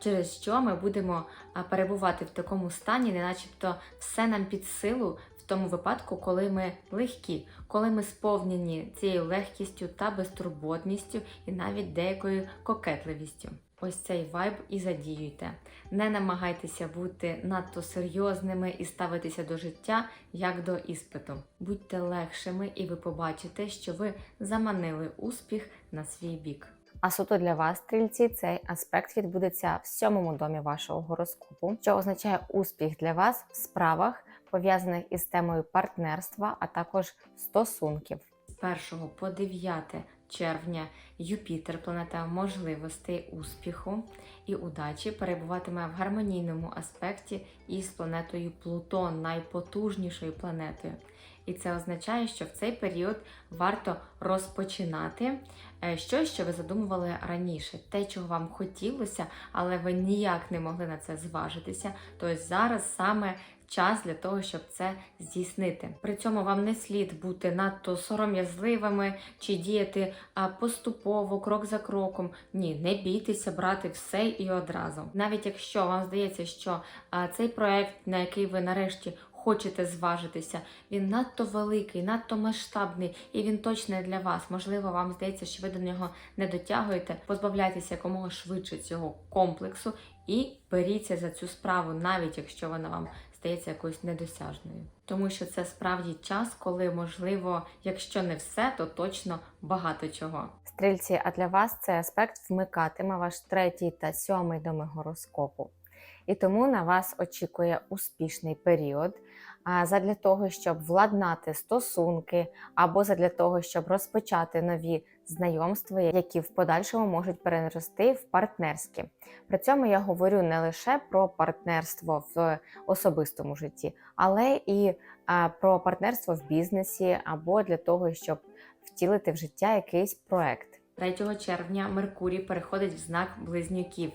через що ми будемо перебувати в такому стані, не начебто все нам під силу в тому випадку, коли ми легкі, коли ми сповнені цією легкістю та безтурботністю і навіть деякою кокетливістю. Ось цей вайб і задіюйте. Не намагайтеся бути надто серйозними і ставитися до життя як до іспиту. Будьте легшими, і ви побачите, що ви заманили успіх на свій бік. А суто для вас, стрільці, цей аспект відбудеться в сьомому домі вашого гороскопу, що означає успіх для вас в справах, пов'язаних із темою партнерства, а також стосунків. З 1 по 9 червня Юпітер, планета можливостей, успіху і удачі, перебуватиме в гармонійному аспекті із планетою Плутон, найпотужнішою планетою. І це означає, що в цей період варто розпочинати е, щось, що ви задумували раніше, те, чого вам хотілося, але ви ніяк не могли на це зважитися. То зараз саме час для того, щоб це здійснити. При цьому вам не слід бути надто сором'язливими чи діяти поступово, крок за кроком. Ні, не бійтеся брати все і одразу. Навіть якщо вам здається, що цей проект, на який ви нарешті хочете зважитися, він надто великий, надто масштабний, і він точно для вас. Можливо, вам здається, що ви до нього не дотягуєте. Позбавляйтеся якомога швидше цього комплексу і беріться за цю справу, навіть якщо вона вам стається якоюсь недосяжною. Тому що це справді час, коли можливо, якщо не все, то точно багато чого. Стрільці, а для вас цей аспект вмикатиме ваш третій та сьомий доми гороскопу. І тому на вас очікує успішний період. А задля того, щоб владнати стосунки, або задля того, щоб розпочати нові знайомства, які в подальшому можуть перерости в партнерські. При цьому я говорю не лише про партнерство в особистому житті, але і про партнерство в бізнесі, або для того, щоб втілити в життя якийсь проект. 3 червня Меркурій переходить в знак близнюків.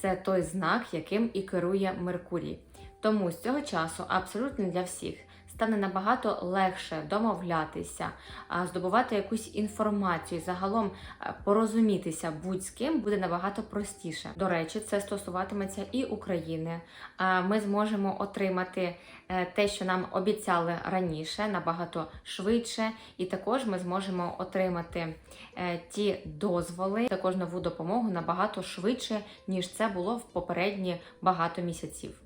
Це той знак, яким і керує Меркурій. Тому з цього часу абсолютно для всіх стане набагато легше домовлятися, здобувати якусь інформацію, загалом порозумітися будь з ким буде набагато простіше. До речі, це стосуватиметься і України. Ми зможемо отримати е, те, що нам обіцяли раніше, набагато швидше, і також ми зможемо отримати е, ті дозволи, також нову допомогу набагато швидше, ніж це було в попередні багато місяців.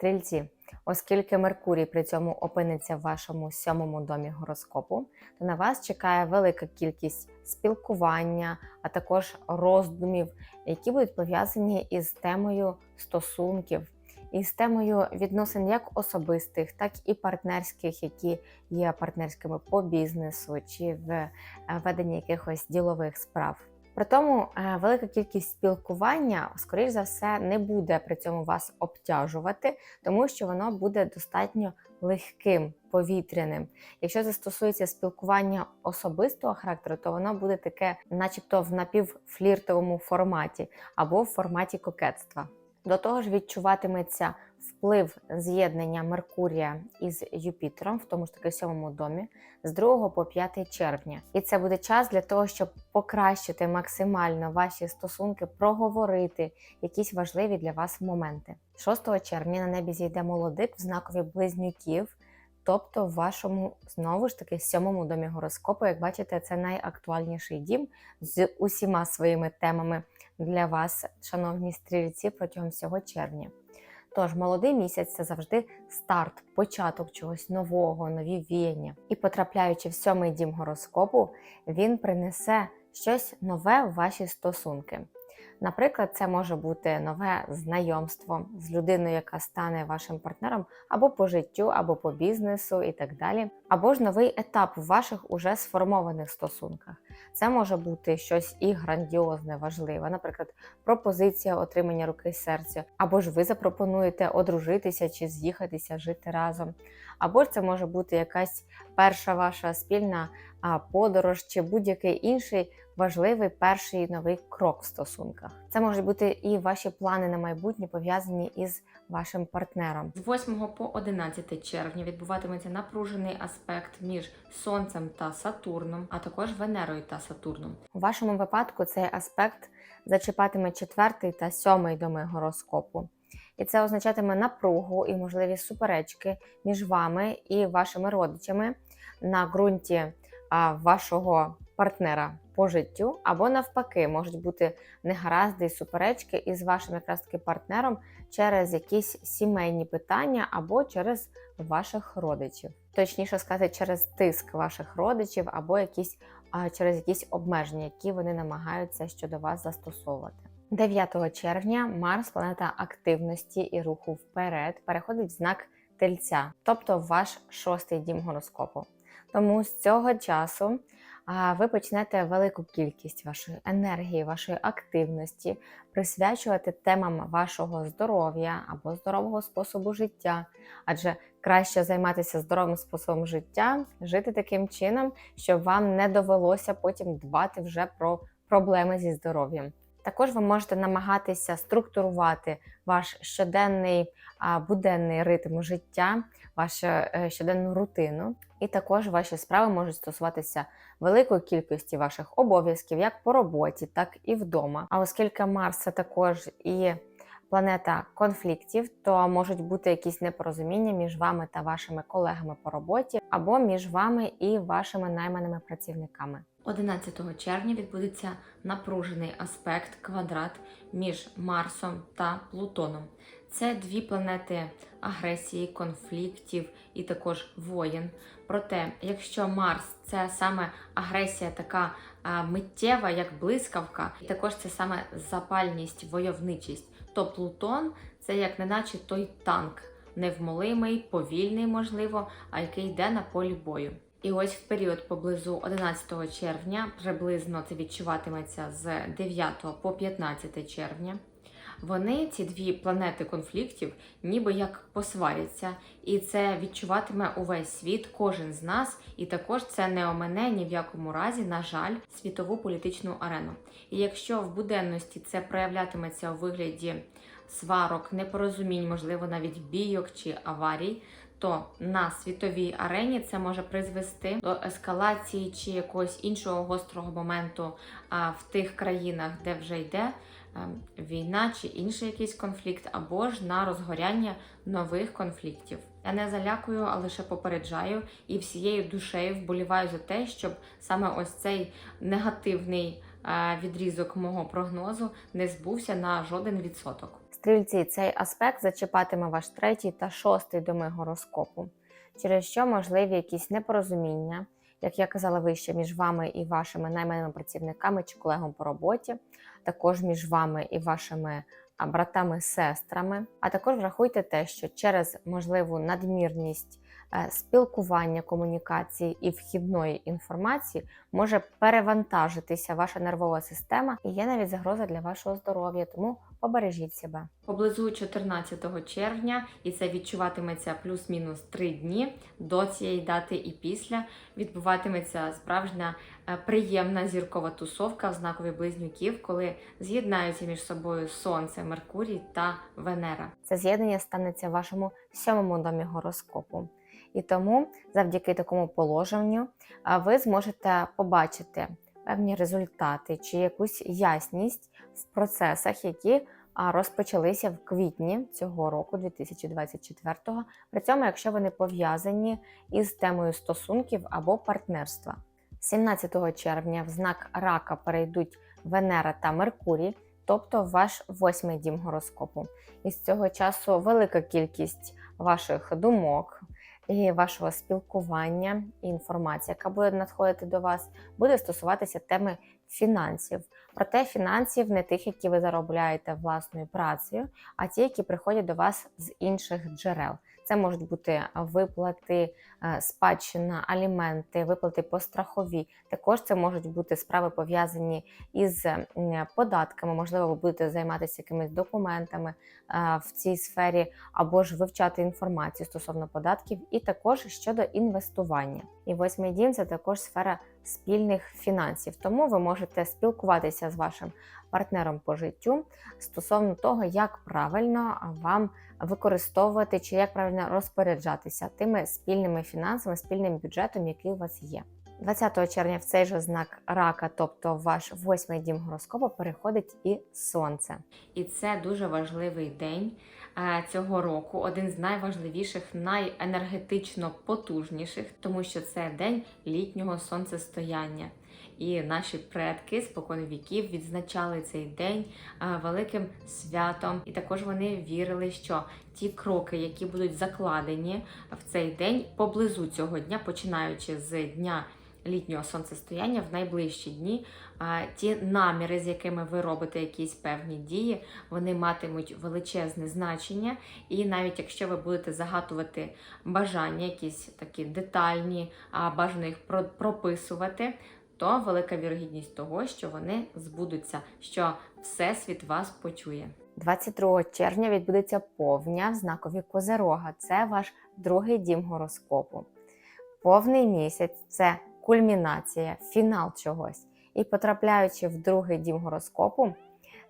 Стрільці, оскільки Меркурій при цьому опиниться в вашому сьомому домі гороскопу, то на вас чекає велика кількість спілкування, а також роздумів, які будуть пов'язані із темою стосунків, і з темою відносин як особистих, так і партнерських, які є партнерськими по бізнесу чи в е, веденні якихось ділових справ. При тому е, велика кількість спілкування, скоріш за все, не буде при цьому вас обтяжувати, тому що воно буде достатньо легким, повітряним. Якщо це стосується спілкування особистого характеру, то воно буде таке, начебто, в напівфліртовому форматі або в форматі кокетства. До того ж, відчуватиметься вплив з'єднання Меркурія із Юпітером, в тому ж таки сьомому домі, з 2 по 5 червня. І це буде час для того, щоб покращити максимально ваші стосунки, проговорити якісь важливі для вас моменти. 6 червня на небі зійде молодик в знакові близнюків. Тобто в вашому знову ж таки сьомому домі гороскопу, як бачите, це найактуальніший дім з усіма своїми темами для вас, шановні стрільці, протягом всього червня. Тож молодий місяць це завжди старт, початок чогось нового, нові віяння. І потрапляючи в сьомий дім гороскопу, він принесе щось нове в ваші стосунки. Наприклад, це може бути нове знайомство з людиною, яка стане вашим партнером або по життю, або по бізнесу, і так далі, або ж новий етап в ваших уже сформованих стосунках. Це може бути щось і грандіозне, важливе, наприклад, пропозиція отримання руки серця, або ж ви запропонуєте одружитися чи з'їхатися жити разом, або ж це може бути якась перша ваша спільна подорож чи будь-який інший важливий перший новий крок в стосунках. Це можуть бути і ваші плани на майбутнє пов'язані із вашим партнером. З 8 по 11 червня відбуватиметься напружений аспект між Сонцем та Сатурном, а також Венерою та Сатурном. У вашому випадку цей аспект зачіпатиме четвертий та сьомий доми гороскопу. І це означатиме напругу і можливі суперечки між вами і вашими родичами на ґрунті а, вашого партнера по життю, або навпаки, можуть бути негаразди і суперечки із вашим якраз таки партнером через якісь сімейні питання або через ваших родичів. Точніше сказати, через тиск ваших родичів або якісь через якісь обмеження, які вони намагаються щодо вас застосовувати. 9 червня Марс, планета активності і руху вперед, переходить в знак Тельця, тобто ваш шостий дім гороскопу. Тому з цього часу ви почнете велику кількість вашої енергії, вашої активності присвячувати темам вашого здоров'я або здорового способу життя, адже краще займатися здоровим способом життя, жити таким чином, щоб вам не довелося потім дбати вже про проблеми зі здоров'ям. Також ви можете намагатися структурувати ваш щоденний буденний ритм життя, вашу е, щоденну рутину, і також ваші справи можуть стосуватися великої кількості ваших обов'язків, як по роботі, так і вдома. А оскільки Марс це також і планета конфліктів, то можуть бути якісь непорозуміння між вами та вашими колегами по роботі, або між вами і вашими найманими працівниками. 11 червня відбудеться напружений аспект квадрат між Марсом та Плутоном. Це дві планети агресії, конфліктів і також воєн. Проте, якщо Марс це саме агресія, така миттєва, як блискавка, і також це саме запальність, войовничість, то Плутон це як неначе той танк, невмолимий, повільний, можливо, а який йде на полі бою. І ось в період поблизу 11 червня, приблизно це відчуватиметься з 9 по 15 червня. Вони, ці дві планети конфліктів, ніби як посваряться, і це відчуватиме увесь світ, кожен з нас, і також це не омене ні в якому разі, на жаль, світову політичну арену. І якщо в буденності це проявлятиметься у вигляді сварок, непорозумінь, можливо, навіть бійок чи аварій, то на світовій арені це може призвести до ескалації чи якогось іншого гострого моменту в тих країнах, де вже йде е, війна чи інший якийсь конфлікт, або ж на розгоряння нових конфліктів. Я не залякую, а лише попереджаю і всією душею вболіваю за те, щоб саме ось цей негативний е, відрізок мого прогнозу не збувся на жоден відсоток. Стрільці цей аспект зачіпатиме ваш третій та шостий доми гороскопу, через що можливі якісь непорозуміння, як я казала вище, між вами і вашими найманими працівниками чи колегом по роботі, також між вами і вашими братами-сестрами. А також врахуйте те, що через можливу надмірність спілкування, комунікації і вхідної інформації може перевантажитися ваша нервова система і є навіть загроза для вашого здоров'я, тому побережіть себе. Поблизу 14 червня, і це відчуватиметься плюс-мінус 3 дні до цієї дати і після відбуватиметься справжня е, приємна зіркова тусовка в знакові близнюків, коли з'єднаються між собою Сонце, Меркурій та Венера. Це з'єднання станеться в вашому сьомому домі гороскопу. І тому, завдяки такому положенню, ви зможете побачити певні результати чи якусь ясність в процесах, які розпочалися в квітні цього року, 2024-го, при цьому, якщо вони пов'язані із темою стосунків або партнерства. 17 червня в знак рака перейдуть Венера та Меркурій, тобто ваш восьмий дім гороскопу. І з цього часу велика кількість ваших думок і вашого спілкування і інформація, яка буде надходити до вас, буде стосуватися теми фінансів. Проте фінансів не тих, які ви заробляєте власною працею, а ті, які приходять до вас з інших джерел. Це можуть бути виплати, е, спадщина, аліменти, виплати по страховій. Також це можуть бути справи пов'язані із податками. Можливо, ви будете займатися якимись документами е, в цій сфері, або ж вивчати інформацію стосовно податків, і також щодо інвестування. І восьмий дім це також сфера спільних фінансів. Тому ви можете спілкуватися з вашим партнером по життю стосовно того, як правильно вам використовувати чи як правильно розпоряджатися тими спільними фінансами, спільним бюджетом, який у вас є. 20 червня в цей же знак рака, тобто ваш восьмий дім гороскопу, переходить і сонце. І це дуже важливий день е, цього року, один з найважливіших, найенергетично потужніших, тому що це день літнього сонцестояння. І наші предки спокон віків відзначали цей день е, великим святом, і також вони вірили, що ті кроки, які будуть закладені в цей день поблизу цього дня, починаючи з дня літнього сонцестояння в найближчі дні, ті наміри, з якими ви робите якісь певні дії, вони матимуть величезне значення. І навіть якщо ви будете загадувати бажання, якісь такі детальні, бажано їх прописувати, то велика вірогідність того, що вони збудуться, що Всесвіт вас почує. 22 червня відбудеться повня в знакові Козерога. Це ваш другий дім гороскопу. Повний місяць це кульмінація, фінал чогось. І потрапляючи в другий дім гороскопу,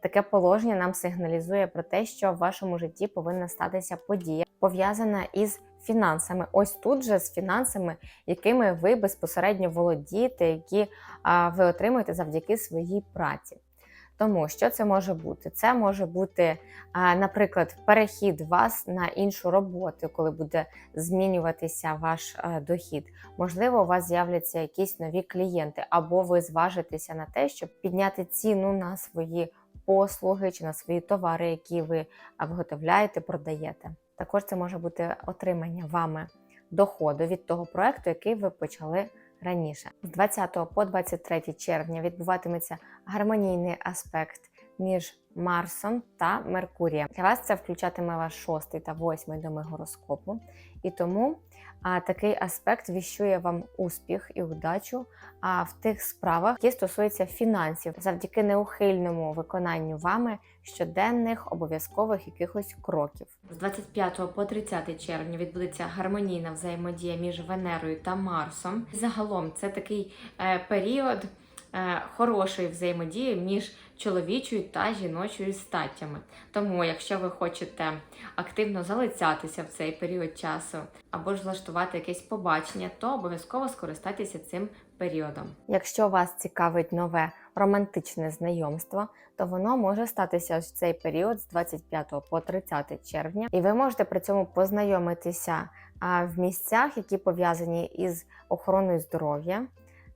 таке положення нам сигналізує про те, що в вашому житті повинна статися подія, пов'язана із фінансами. Ось тут же з фінансами, якими ви безпосередньо володієте, які ви отримуєте завдяки своїй праці. Тому що це може бути? Це може бути, наприклад, перехід вас на іншу роботу, коли буде змінюватися ваш е, дохід. Можливо, у вас з'являться якісь нові клієнти, або ви зважитеся на те, щоб підняти ціну на свої послуги чи на свої товари, які ви виготовляєте, продаєте. Також це може бути отримання вами доходу від того проекту, який ви почали раніше. З 20 по 23 червня відбуватиметься гармонійний аспект між Марсом та Меркурієм. Для вас це включатиме ваш шостий та восьмий доми гороскопу, і тому а, такий аспект віщує вам успіх і удачу а, в тих справах, які стосуються фінансів, завдяки неухильному виконанню вами щоденних обов'язкових якихось кроків. З 25 по 30 червня відбудеться гармонійна взаємодія між Венерою та Марсом. Загалом це такий е, період хорошої взаємодії між чоловічою та жіночою статтями. Тому, якщо ви хочете активно залицятися в цей період часу або ж влаштувати якесь побачення, то обов'язково скористайтеся цим періодом. Якщо вас цікавить нове романтичне знайомство, то воно може статися в цей період з 25 по 30 червня, і ви можете при цьому познайомитися в місцях, які пов'язані із охороною здоров'я.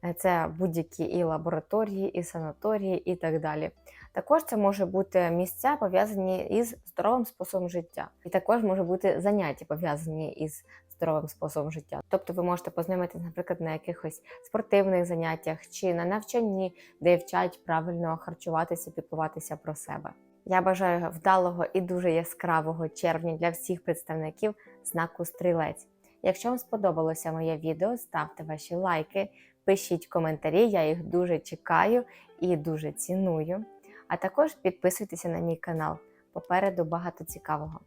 Е, Це будь-які і лабораторії, і санаторії, і так далі. Також це може бути місця пов'язані із здоровим способом життя, і також може бути заняття пов'язані із здоровим способом життя. Тобто ви можете познайомитися, наприклад, на якихось спортивних заняттях чи на навчанні, де вчать правильно харчуватися, піклуватися про себе. Я бажаю вдалого і дуже яскравого червня для всіх представників знаку стрілець. Якщо вам сподобалося моє відео, ставте ваші лайки, пишіть коментарі, я їх дуже чекаю і дуже ціную. А також підписуйтеся на мій канал. Попереду багато цікавого.